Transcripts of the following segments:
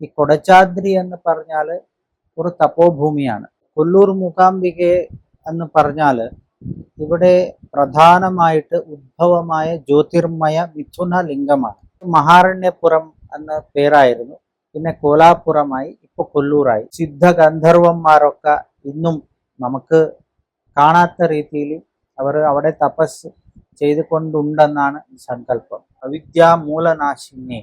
ഈ കൊടച്ചാദ്രി എന്ന് പറഞ്ഞാൽ ഒരു തപോഭൂമിയാണ്. കൊല്ലൂർ മൂകാംബികെ എന്ന് പറഞ്ഞാൽ ഇവിടെ പ്രധാനമായിട്ട് ഉദ്ഭവമായ ജ്യോതിർമയ മിഥുന ലിംഗമാണ് മഹാരണ്യപുരം എന്ന പേരായിരുന്നു. പിന്നെ കോലാപുരമായി ഇപ്പൊ കൊല്ലൂറായി സിദ്ധ ഗന്ധർവന്മാരൊക്കെ ഇന്നും നമുക്ക് കാണാത്ത രീതിയിൽ അവർ അവിടെ തപസ് ചെയ്തുകൊണ്ടുണ്ടെന്നാണ് സങ്കല്പം. അവിദ്യാ മൂലനാശിന്യെ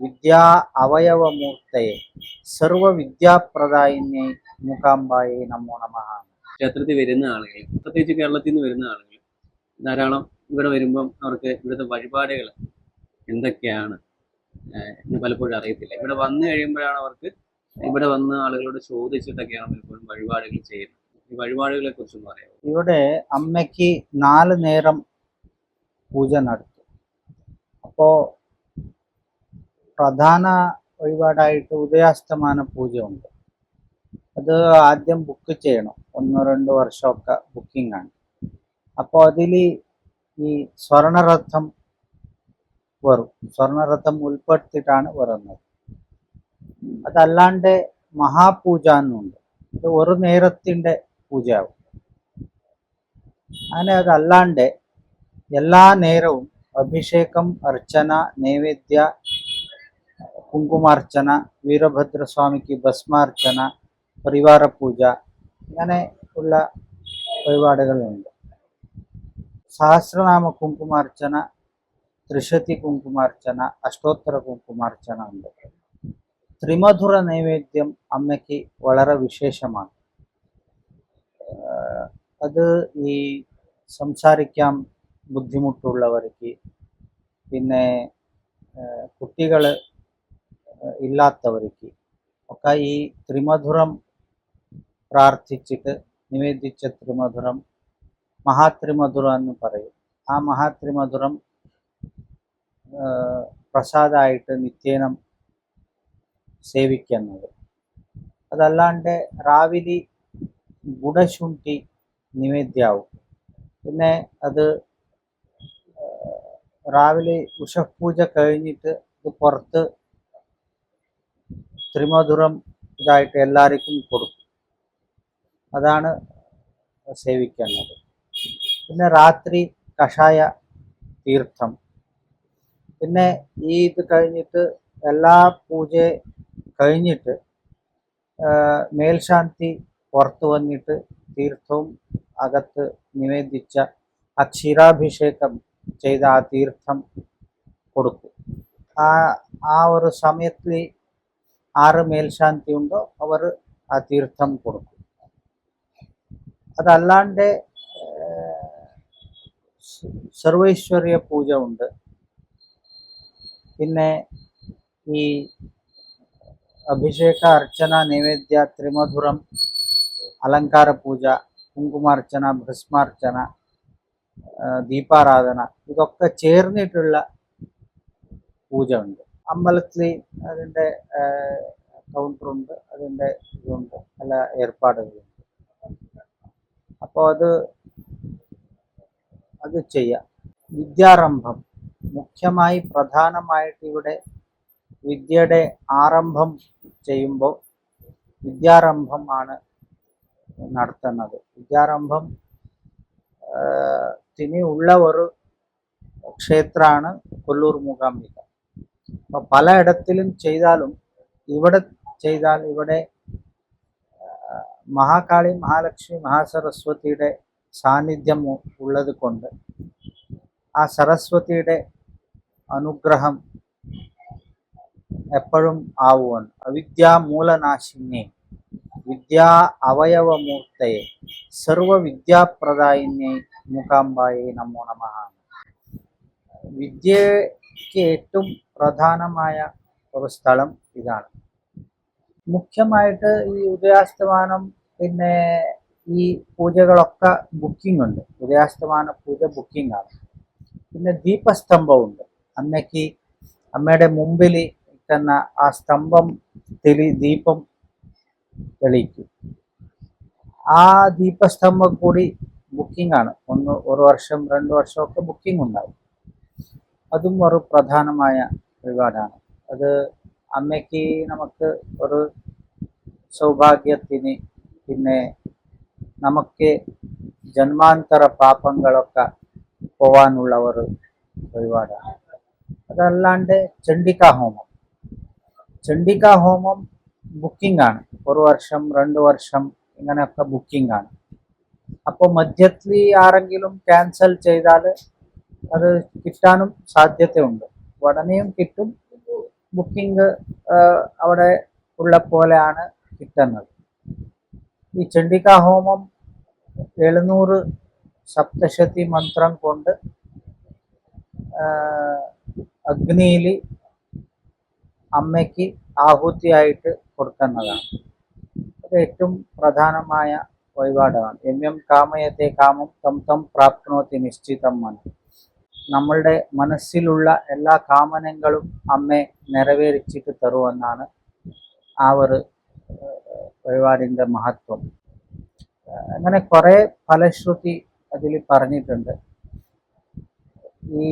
വിദ്യാ അവയവമൂർത്തയെ സർവവിദ്യാപ്രദായിന്യെ മുഖാംബായെ നമോ നമ. ക്ഷേത്രത്തിൽ വരുന്ന ആളുകൾ പ്രത്യേകിച്ച് കേരളത്തിൽ നിന്ന് വരുന്ന ആളുകൾ ധാരാളം ഇവിടെ വരുമ്പം അവർക്ക് ഇവിടുത്തെ വഴിപാടുകൾ എന്തൊക്കെയാണ് എന്ന് പലപ്പോഴും അറിയത്തില്ല. ഇവിടെ വന്നു കഴിയുമ്പോഴാണ് അവർക്ക് ഇവിടെ വന്ന ആളുകളോട് ചോദിച്ചിട്ടൊക്കെയാണ് പലപ്പോഴും വഴിപാടുകൾ ചെയ്യുന്നത്. ഈ വഴിപാടുകളെ കുറിച്ചൊന്നും പറയാം ഇവിടെ അമ്മയ്ക്ക് നാല് നേരം പൂജ നടത്തും. അപ്പോ പ്രധാന വഴിപാടായിട്ട് ഉദയാസ്തമാന പൂജ ഉണ്ട് അത് ആദ്യം ബുക്ക് ചെയ്യണം. ഒന്നോ രണ്ടോ വർഷമൊക്കെ ബുക്കിംഗ് ആണ്. അപ്പോൾ അതിൽ ഈ സ്വർണരഥം വരും സ്വർണരഥം ഉൾപ്പെടുത്തിയിട്ടാണ് വരുന്നത് അതല്ലാണ്ട് മഹാപൂജ എന്നുണ്ട്. ഇത് ഒരു നേരത്തിന്റെ പൂജയാവും. അങ്ങനെ അതല്ലാണ്ട് എല്ലാ നേരവും അഭിഷേകം അർച്ചന നൈവേദ്യ കുങ്കുമാർച്ചന വീരഭദ്രസ്വാമിക്ക് ഭസ്മാർച്ചന പരിവാര പൂജ ഇങ്ങനെ ഉള്ള വഴിപാടുകളുണ്ട് സഹസ്രനാമ കുങ്കുമാർച്ചന ത്രിശതി കുങ്കുമാർച്ചന അഷ്ടോത്തര കുങ്കുമാർച്ചന ഉണ്ട്. ത്രിമധുര നൈവേദ്യം അമ്മയ്ക്ക് വളരെ വിശേഷമാണ്. അത് ഈ സംസാരിക്കാൻ ബുദ്ധിമുട്ടുള്ളവർക്ക് പിന്നെ കുട്ടികൾ ഇല്ലാത്തവർക്ക് ഒക്കെ ഈ ത്രിമധുരം പ്രാർത്ഥിച്ചിട്ട് നിവേദിച്ച ത്രിമധുരം മഹാത്രിമധുരം എന്ന് പറയും. ആ മഹാത്രിമധുരം പ്രസാദമായിട്ട് നിത്യേനം സേവിക്കുന്നത്. അതല്ലാണ്ട് രാവിലെ ഗുണശുണ്ഠി നിവേദ്യാവും. പിന്നെ അത് രാവിലെ ഉഷപൂജ കഴിഞ്ഞിട്ട് ഇത് പുറത്ത് ത്രിമധുരം ഇതായിട്ട് എല്ലാവർക്കും കൊടുക്കും. അതാണ് സേവിക്കേണ്ടത്. പിന്നെ രാത്രി കഷായ തീർത്ഥം. പിന്നെ ഈ ഇത് കഴിഞ്ഞിട്ട് എല്ലാ പൂജ കഴിഞ്ഞിട്ട് മേൽശാന്തി പുറത്ത് വന്നിട്ട് തീർത്ഥവും അകത്ത് നിവേദിച്ച ആ ക്ഷീരാഭിഷേകം ചെയ്ത ആ തീർത്ഥം കൊടുക്കും. ആ ആ ഒരു സമയത്തിൽ ആറ് മേൽശാന്തി ഉണ്ടോ അവർ ആ തീർത്ഥം കൊടുക്കും. അതല്ലാണ്ട് സർവൈശ്വര്യ പൂജ ഉണ്ട്. പിന്നെ ഈ അഭിഷേക അർച്ചന നൈവേദ്യ ത്രിമധുരം അലങ്കാര പൂജ കുങ്കുമാർച്ചന ഭസ്മാർച്ചന ദീപാരാധന ഇതൊക്കെ ചേർന്നിട്ടുള്ള പൂജ ഉണ്ട്. അമ്പലത്തിൽ അതിന്റെ കൗണ്ടറുണ്ട് അതിന്റെ ഇതുണ്ട്. പല ഏർപ്പാടുകളുണ്ട്. അപ്പോൾ അത് അത് ചെയ്യാം. വിദ്യാരംഭം. മുഖ്യമായി പ്രധാനമായിട്ട് ഇവിടെ വിദ്യയുടെ ആരംഭം ചെയ്യുമ്പോൾ വിദ്യാരംഭം ആണ് നടത്തുന്നത്. വിദ്യാരംഭം ത്തിന് ഉള്ള ഒരു ക്ഷേത്രമാണ് കൊല്ലൂർ മൂകാംബിക. അപ്പോൾ പലയിടത്തിലും ചെയ്താലും ഇവിടെ ചെയ്താൽ ഇവിടെ മഹാകാളി മഹാലക്ഷ്മി മഹാസരസ്വതിയുടെ സാന്നിധ്യം ഉള്ളത് കൊണ്ട് ആ സരസ്വതിയുടെ അനുഗ്രഹം എപ്പോഴും ആവുമെന്ന് അവിദ്യാമൂലനാശിനെ വിദ്യാ അവയവമൂർത്തയെ സർവവിദ്യാപ്രദായിനെ മൂകാംബായെ നമോ നമഃ വിദ്യയ്ക്ക് ഏറ്റവും പ്രധാനമായ ഒരു സ്ഥലം ഇതാണ്. മുഖ്യമായിട്ട് ഈ ഉദയാസ്തമാനം പിന്നെ ഈ പൂജകളൊക്കെ ബുക്കിംഗ് ഉണ്ട്. ഉദയാസ്തമാന പൂജ ബുക്കിംഗ് ആണ്. പിന്നെ ദീപസ്തംഭമുണ്ട് അമ്മയ്ക്ക് അമ്മയുടെ മുമ്പിൽ നിൽക്കുന്ന ആ സ്തംഭം തെളി ദീപം തെളിയിക്കും. ആ ദീപസ്തംഭം കൂടി ബുക്കിംഗ് ആണ്. ഒന്ന് ഒരു വർഷം രണ്ട് വർഷമൊക്കെ ബുക്കിംഗ് ഉണ്ടാവും. അതും ഒരു പ്രധാനമായ വഴിപാടാണ് അത് അമ്മയ്ക്ക് നമുക്ക് ഒരു സൗഭാഗ്യത്തിന് പിന്നെ നമുക്ക് ജന്മാന്തര പാപങ്ങളൊക്കെ പോവാനുള്ള ഒരു വഴിപാടാണ് അതല്ലാണ്ട് ചണ്ഡിക ഹോമം. ചണ്ഡിക ഹോമം ബുക്കിംഗ് ആണ് ഒരു വർഷം രണ്ട് വർഷം ഇങ്ങനെയൊക്കെ ബുക്കിംഗ് ആണ് അപ്പോൾ മധ്യത്തിൽ ആരെങ്കിലും ക്യാൻസൽ ചെയ്താൽ അത് കിട്ടാനും സാധ്യതയുണ്ട്. ഉടനെയും കിട്ടും. ബുക്കിംഗ് അവിടെ ഉള്ള പോലെയാണ് കിട്ടുന്നത്. ഈ ചണ്ഡിക ഹോമം എഴുന്നൂറ് സപ്തശതി മന്ത്രം കൊണ്ട് അഗ്നിയിൽ അമ്മയ്ക്ക് ആഹുതിയായിട്ട് കൊടുക്കുന്നതാണ്. അത് ഏറ്റവും പ്രധാനമായ വഴിപാടാണ്. എം എം കാമയത്തെ കാമം തം തം പ്രാപ്നോത്തി നിശ്ചിതം മനം. നമ്മളുടെ മനസ്സിലുള്ള എല്ലാ കാമനങ്ങളും അമ്മയെ നിറവേറിച്ചിട്ട് തരുമെന്നാണ് ആ ഒരു വഴിപാടിന്റെ മഹത്വം. അങ്ങനെ കുറേ ഫലശ്രുതി അതിൽ പറഞ്ഞിട്ടുണ്ട്. ഈ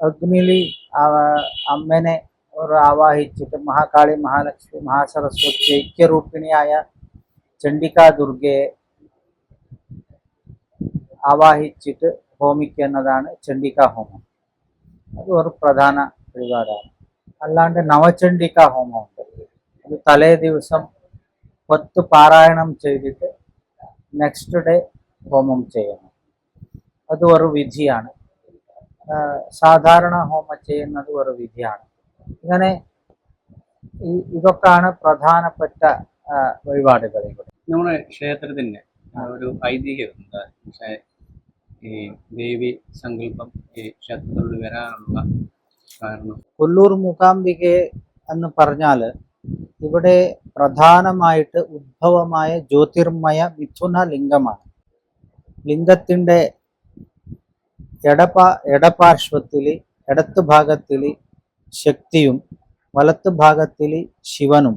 അഗ്നിയിൽ അമ്മനെ ഒരു ആവാഹിച്ചിട്ട് മഹാകാളി മഹാലക്ഷ്മി മഹാസരസ്വതി ഐക്യരൂപിണിയായ ചണ്ഡികാ ദുർഗയെ ആവാഹിച്ചിട്ട് ഹോമിക്കുന്നതാണ് ചണ്ഡിക ഹോമം. അത് ഒരു പ്രധാന വഴിപാടാണ് അല്ലാണ്ട് നവചണ്ഡിക ഹോമമുണ്ട്. അത് തലേ ദിവസം പത്ത് പാരായണം ചെയ്തിട്ട് നെക്സ്റ്റ് ഡേ ഹോമം ചെയ്യണം. അത് ഒരു വിധിയാണ്. സാധാരണ ഹോമം ചെയ്യുന്നത് ഒരു വിധിയാണ്. ഇങ്ങനെ ഈ- ഇതൊക്കെയാണ് പ്രധാനപ്പെട്ട വഴിപാടുകൾ ഇവിടെ. നമ്മുടെ ക്ഷേത്രത്തിന്റെ ഒരു പക്ഷേ ഈ ദേവി സങ്കല്പം ഈ ക്ഷേത്രത്തിൽ വരാനുള്ള കാരണം. കൊല്ലൂർ മൂകാംബികെ എന്ന് പറഞ്ഞാൽ ഇവിടെ പ്രധാനമായിട്ട് ഉദ്ഭവമായ ജ്യോതിർമയ മിഥുന ലിംഗമാണ്. ലിംഗത്തിന്റെ എടപാ എടപാർശ്വത്തിൽ ഇടത്ത് ഭാഗത്തിൽ ശക്തിയും വലത്ത് ഭാഗത്തിൽ ശിവനും.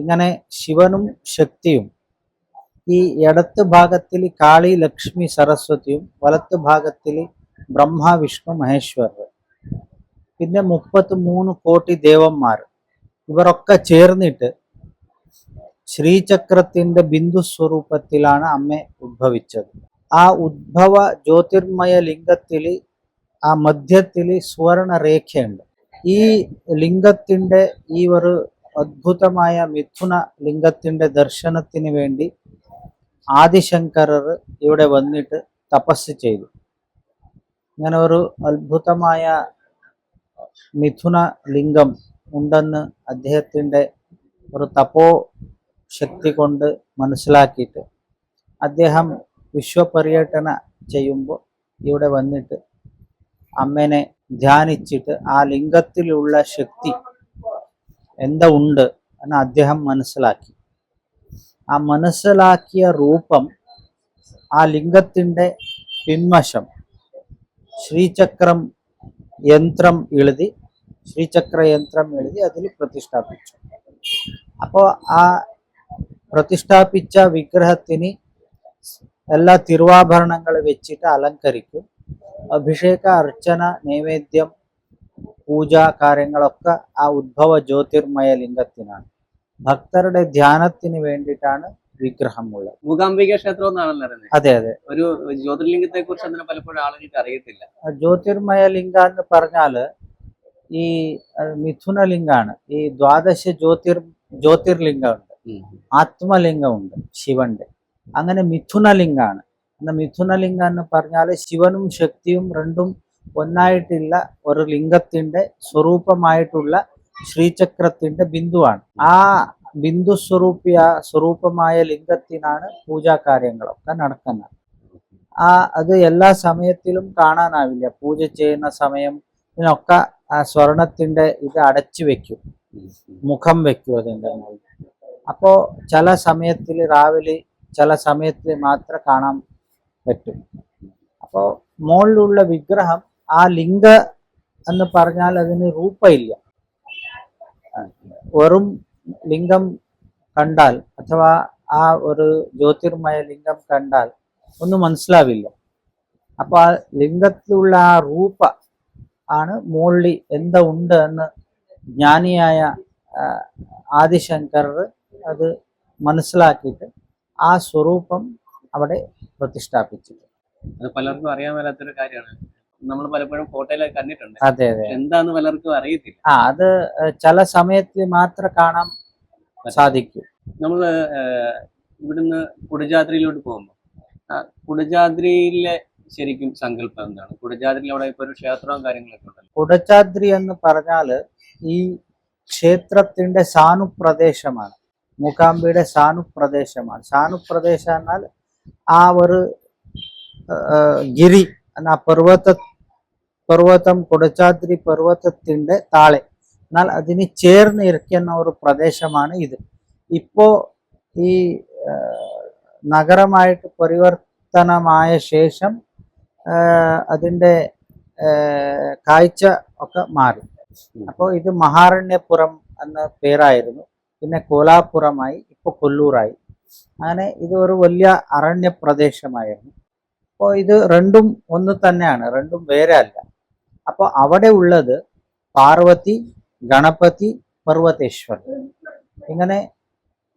ഇങ്ങനെ ശിവനും ശക്തിയും ഈ ഇടത്ത് ഭാഗത്തിൽ കാളി ലക്ഷ്മി സരസ്വതിയും വലത്ത് ഭാഗത്തിൽ ബ്രഹ്മ വിഷ്ണു മഹേശ്വരർ പിന്നെ മുപ്പത്തി മൂന്ന് കോടി ദേവന്മാർ ഇവരൊക്കെ ചേർന്നിട്ട് ശ്രീചക്രത്തിന്റെ ബിന്ദു സ്വരൂപത്തിലാണ് അമ്മ ഉദ്ഭവിച്ചത്. ആ ഉദ്ഭവ ജ്യോതിർമയ ലിംഗത്തിൽ ആ മധ്യത്തിൽ സുവർണ രേഖയുണ്ട് ഈ ലിംഗത്തിന്റെ ഈ ഒരു അദ്ഭുതമായ മിഥുന ലിംഗത്തിന്റെ ദർശനത്തിന് വേണ്ടി ആദിശങ്കരർ ഇവിടെ വന്നിട്ട് തപസ് ചെയ്തു. ഇങ്ങനെ ഒരു അത്ഭുതമായ മിഥുന ലിംഗം ഉണ്ടെന്ന് അദ്ദേഹത്തിന്റെ ഒരു തപോ ശക്തി കൊണ്ട് മനസ്സിലാക്കിയിട്ട് അദ്ദേഹം വിശ്വപര്യടന ചെയ്യുമ്പോൾ ഇവിടെ വന്നിട്ട് അമ്മനെ ധ്യാനിച്ചിട്ട് ആ ലിംഗത്തിലുള്ള ശക്തി എന്താ ഉണ്ട് എന്ന് അദ്ദേഹം മനസ്സിലാക്കി. ആ മനസ്സിലാക്കിയ രൂപം ആ ലിംഗത്തിന്റെ പിൻവശം ശ്രീചക്രം യന്ത്രം എഴുതി ശ്രീചക്ര യന്ത്രം എഴുതി അതിൽ പ്രതിഷ്ഠാപിച്ചു. അപ്പോൾ ആ പ്രതിഷ്ഠാപിച്ച വിഗ്രഹത്തിന് എല്ലാ തിരുവാഭരണങ്ങൾ വെച്ചിട്ട് അലങ്കരിക്കും. അഭിഷേക അർച്ചന നൈവേദ്യം പൂജ കാര്യങ്ങളൊക്കെ ആ ഉദ്ഭവ ജ്യോതിർമയ ലിംഗത്തിനാണ്. ഭക്തരുടെ ധ്യാനത്തിന് വേണ്ടിയിട്ടാണ് വിഗ്രഹം ഉള്ളത്. മൂകാംബിക ക്ഷേത്രം എന്നാണല്ലോ അറിയുന്നത് അതെ അതെ. ഒരു ജ്യോതിർലിംഗത്തെ കുറിച്ച് അങ്ങനെ പലപ്പോഴും ആളുകൾക്ക് അറിയത്തില്ല. ജ്യോതിർമയ ലിംഗ എന്ന് പറഞ്ഞാൽ ഈ മിഥുന ലിംഗാണ് ഈ ദ്വാദശ ജ്യോതിർ ജ്യോതിർലിംഗമുണ്ട്. ആത്മലിംഗമുണ്ട് ശിവന്റെ. അങ്ങനെ മിഥുന ലിംഗാണ് എന്ന മിഥുന ലിംഗം എന്ന് പറഞ്ഞാൽ ശിവനും ശക്തിയും രണ്ടും ഒന്നായിട്ടുള്ള ഒരു ലിംഗത്തിന്റെ സ്വരൂപമായിട്ടുള്ള ശ്രീചക്രത്തിന്റെ ബിന്ദുവാണ്. ആ ബിന്ദു സ്വരൂപിയ സ്വരൂപമായ ലിംഗത്തിനാണ് പൂജാ കാര്യങ്ങളൊക്കെ നടക്കുന്നത്. ആ അത് എല്ലാ സമയത്തിലും കാണാനാവില്ല. പൂജ ചെയ്യുന്ന സമയം ഇതിനൊക്കെ ആ സ്വർണത്തിന്റെ ഇത് അടച്ചു വെക്കും. മുഖം വെക്കും അതിന്റെ അപ്പോ ചില സമയത്തിൽ രാവിലെ ചില സമയത്തിൽ മാത്രം കാണാൻ പറ്റും. അപ്പോൾ മുകളിലുള്ള വിഗ്രഹം ആ ലിംഗ എന്ന് പറഞ്ഞാൽ അതിന് രൂപമില്ല വെറും ലിംഗം കണ്ടാൽ അഥവാ ആ ഒരു ജ്യോതിർമയ ലിംഗം കണ്ടാൽ ഒന്നും മനസ്സിലാവില്ല. അപ്പൊ ആ ലിംഗത്തിലുള്ള ആ രൂപ ആണ് മുകളിൽ എന്താ ഉണ്ട് എന്ന് ജ്ഞാനിയായ ആദിശങ്കരർ അത് മനസ്സിലാക്കിയിട്ട് ആ സ്വരൂപം അവിടെ പ്രതിഷ്ഠാപിച്ചിട്ടുണ്ട്. അത് പലർക്കും അറിയാൻ മേലാത്തൊരു കാര്യമാണ്. നമ്മൾ പലപ്പോഴും ഫോട്ടോയിലൊക്കെ കണ്ടിട്ടുണ്ട്. അതെ അതെ. എന്താന്ന് പലർക്കും അറിയത്തില്ല. ആ അത് ചില സമയത്ത് മാത്രം കാണാൻ സാധിക്കും. നമ്മൾ ഇവിടുന്ന് കുടജാദ്രിയിലോട്ട് പോകുമ്പോൾ കുടജാദ്രിയിലെ ശരിക്കും സങ്കല്പം എന്താണ്? കുടജാദ്രിയിൽ അവിടെ ഇപ്പൊ ഒരു ക്ഷേത്രവും കാര്യങ്ങളൊക്കെ ഉണ്ടല്ലോ. കുടജാദ്രി എന്ന് പറഞ്ഞാൽ ഈ ക്ഷേത്രത്തിന്റെ സാനുപ്രദേശമാണ്. മൂക്കാമ്പിയുടെ സാനുപ്രദേശമാണ്. സാനുപ്രദേശം എന്നാൽ ആ ഒരു ഗിരി എന്നാ പർവത പർവതം കൊടച്ചാദ്രി പർവതത്തിന്റെ താളെ. എന്നാൽ അതിന് ചേർന്ന് ഇരിക്കുന്ന ഒരു പ്രദേശമാണ് ഇത്. ഇപ്പോൾ ഈ നഗരമായിട്ട് പരിവർത്തനമായ ശേഷം അതിന്റെ കാഴ്ച ഒക്കെ മാറി. അപ്പോൾ ഇത് മഹാരണ്യപുരം എന്ന പേരായിരുന്നു. പിന്നെ കോലാപുരമായി ഇപ്പോൾ കൊല്ലൂറായി അങ്ങനെ ഇത് ഒരു വലിയ അരണ്യപ്രദേശമായിരുന്നു. അപ്പോൾ ഇത് രണ്ടും ഒന്ന് തന്നെയാണ് രണ്ടും വേറെ അല്ല. അപ്പോൾ അവിടെ ഉള്ളത് പാർവതി ഗണപതി പർവതേശ്വർ ഇങ്ങനെ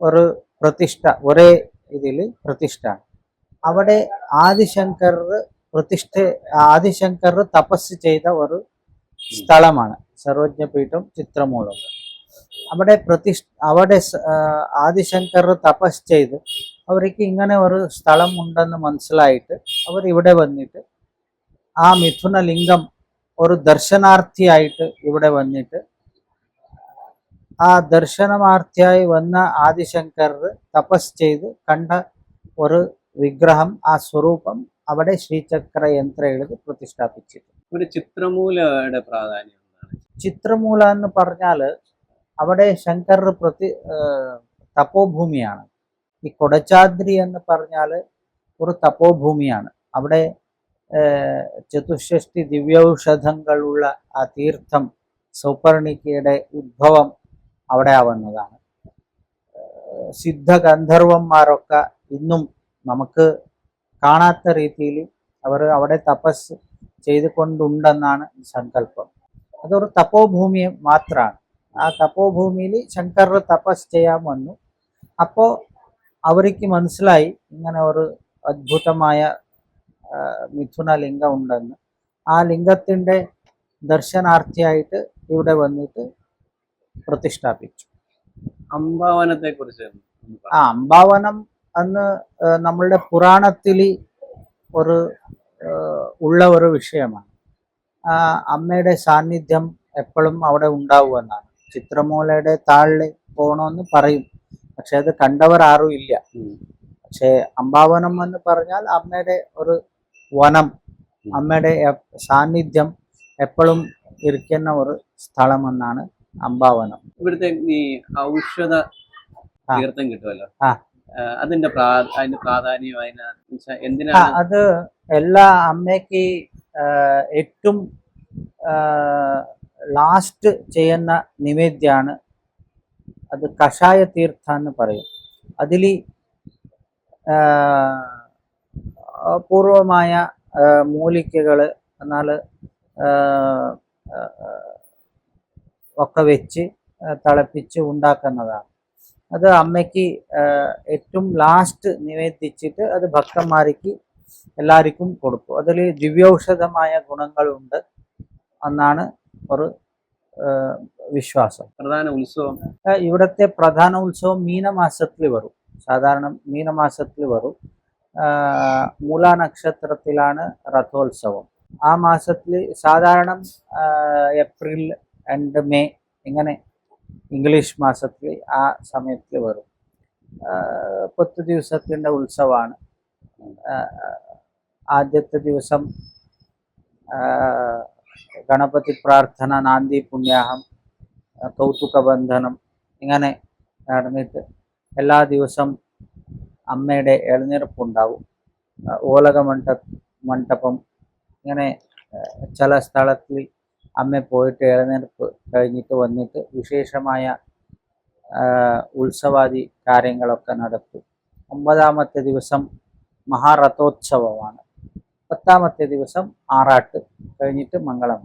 ഒരു പ്രതിഷ്ഠ ഒരേ ഇതിൽ പ്രതിഷ്ഠ. അവിടെ ആദിശങ്കർ പ്രതിഷ്ഠ ആദിശങ്കർ തപസ് ചെയ്ത ഒരു സ്ഥലമാണ്. സർവജ്ഞപീഠം ചിത്രമൂലം. അവിടെ പ്രതിഷ്ഠ അവിടെ ആദിശങ്കർ തപസ് ചെയ്ത് അവർക്ക് ഇങ്ങനെ ഒരു സ്ഥലം ഉണ്ടെന്ന് മനസ്സിലായിട്ട് അവർ ഇവിടെ വന്നിട്ട് ആ മിഥുന ലിംഗം ഒരു ദർശനാർത്ഥിയായിട്ട് ഇവിടെ വന്നിട്ട് ആ ദർശനമാർത്ഥിയായി വന്ന ആദിശങ്കർ തപസ് ചെയ്ത് കണ്ട ഒരു വിഗ്രഹം ആ സ്വരൂപം അവിടെ ശ്രീചക്ര യന്ത്ര എഴുതി പ്രതിഷ്ഠാപിച്ചിട്ടുണ്ട്. ചിത്രമൂലയുടെ പ്രാധാന്യം ചിത്രമൂല എന്ന് പറഞ്ഞാൽ അവിടെ ശങ്കർ പ്രതി തപോഭൂമിയാണ്. ഈ കൊടച്ചാദ്രി എന്ന് പറഞ്ഞാൽ ഒരു തപോഭൂമിയാണ്. അവിടെ ചതുഷ്ഷഷ്ടി ദിവ്യൌഷധങ്ങളുള്ള ആ തീർത്ഥം സൗപർണിക്കയുടെ ഉദ്ഭവം അവിടെ ആവുന്നതാണ്. സിദ്ധഗന്ധർവന്മാരൊക്കെ സിദ്ധ ഗന്ധർവന്മാരൊക്കെ ഇന്നും നമുക്ക് കാണാത്ത രീതിയിൽ അവർ അവിടെ തപസ് ചെയ്തുകൊണ്ടുണ്ടെന്നാണ് സങ്കല്പം. അതൊരു തപോഭൂമി മാത്രമാണ്. ആ തപോഭൂമിയിൽ ശങ്കർ തപസ് ചെയ്യാൻ വന്നു. അപ്പോൾ അവർക്ക് മനസ്സിലായി ഇങ്ങനെ ഒരു അദ്ഭുതമായ ആ, മിഥുന ലിംഗം ഉണ്ടെന്ന് ആ ലിംഗത്തിന്റെ ദർശനാർത്ഥിയായിട്ട് ഇവിടെ വന്നിട്ട് പ്രതിഷ്ഠാപിച്ചു. അംബാവനത്തെ കുറിച്ച് ആ അംബാവനം അന്ന് നമ്മളുടെ പുരാണത്തിൽ ഒരു ഉള്ള ഒരു വിഷയമാണ്. അമ്മയുടെ സാന്നിധ്യം എപ്പോഴും അവിടെ ഉണ്ടാവുമെന്നാണ്. ചിത്രമൂലയുടെ താളിൽ പോകണമെന്ന് പറയും. പക്ഷെ അത് കണ്ടവർ ആരും ഇല്ല പക്ഷേ അംബാവനം എന്ന് പറഞ്ഞാൽ അമ്മയുടെ ഒരു വനം. അമ്മയുടെ സാന്നിധ്യം എപ്പോഴും ഇരിക്കുന്ന ഒരു സ്ഥലമെന്നാണ് അമ്പാവനം. ഇവിടുത്തെ ഈ ഔഷധ. തീർത്ഥം കിട്ടുമല്ലോ. അതിന്റെ അതിന്റെ പ്രാധാന്യം അതിന് എന്തിനാണ് അത് എല്ലാ അമ്മയ്ക്ക് ഏറ്റവും ലാസ്റ്റ് ചെയ്യുന്ന നിവേദ്യമാണ് അത് കഷായ തീർത്ഥ എന്ന് പറയും. അതിൽ പൂർവമായ മൂലികകൾ എന്നാൽ ഒക്കെ വെച്ച് തിളപ്പിച്ച് ഉണ്ടാക്കുന്നതാണ്. അത് അമ്മയ്ക്ക് ഏറ്റവും ലാസ്റ്റ് നിവേദിച്ചിട്ട് അത് ഭക്തന്മാർക്ക് എല്ലാവർക്കും കൊടുക്കും. അതിൽ ദിവ്യൌഷധമായ ഗുണങ്ങളുണ്ട് എന്നാണ് ഒരു വിശ്വാസം. പ്രധാന ഉത്സവം. ഇവിടുത്തെ പ്രധാന ഉത്സവം മീനമാസത്തിൽ വരും. സാധാരണ മീനമാസത്തിൽ വരും. ആ, മൂലാ നക്ഷത്രത്തിലാണ് രഥോത്സവം. ആ മാസത്തിൽ സാധാരണ ഏപ്രിൽ ആൻഡ് മെയ് ഇങ്ങനെ ഇംഗ്ലീഷ് മാസത്തിൽ ആ സമയത്തിൽ വരും. പത്ത് ദിവസത്തിന്റെ ഉത്സവമാണ്. ആദ്യത്തെ ദിവസം ഗണപതി പ്രാർത്ഥന നാന്ദി പുണ്യാഹം കൗതുക കൗതുകബന്ധനം ഇങ്ങനെ നടന്നിട്ട് എല്ലാ ദിവസം അമ്മയുടെ എഴുന്നേൽപ്പുണ്ടാവും. ഓലക മണ്ഡ മണ്ഡപം ഇങ്ങനെ ചില സ്ഥലത്തിൽ അമ്മ പോയിട്ട് എഴുന്നേൽപ്പ് കഴിഞ്ഞിട്ട് വന്നിട്ട് വിശേഷമായ ഉത്സവാദി കാര്യങ്ങളൊക്കെ നടത്തും. ഒമ്പതാമത്തെ ദിവസം മഹാരഥോത്സവമാണ്. പത്താമത്തെ ദിവസം ആറാട്ട് കഴിഞ്ഞിട്ട് മംഗളം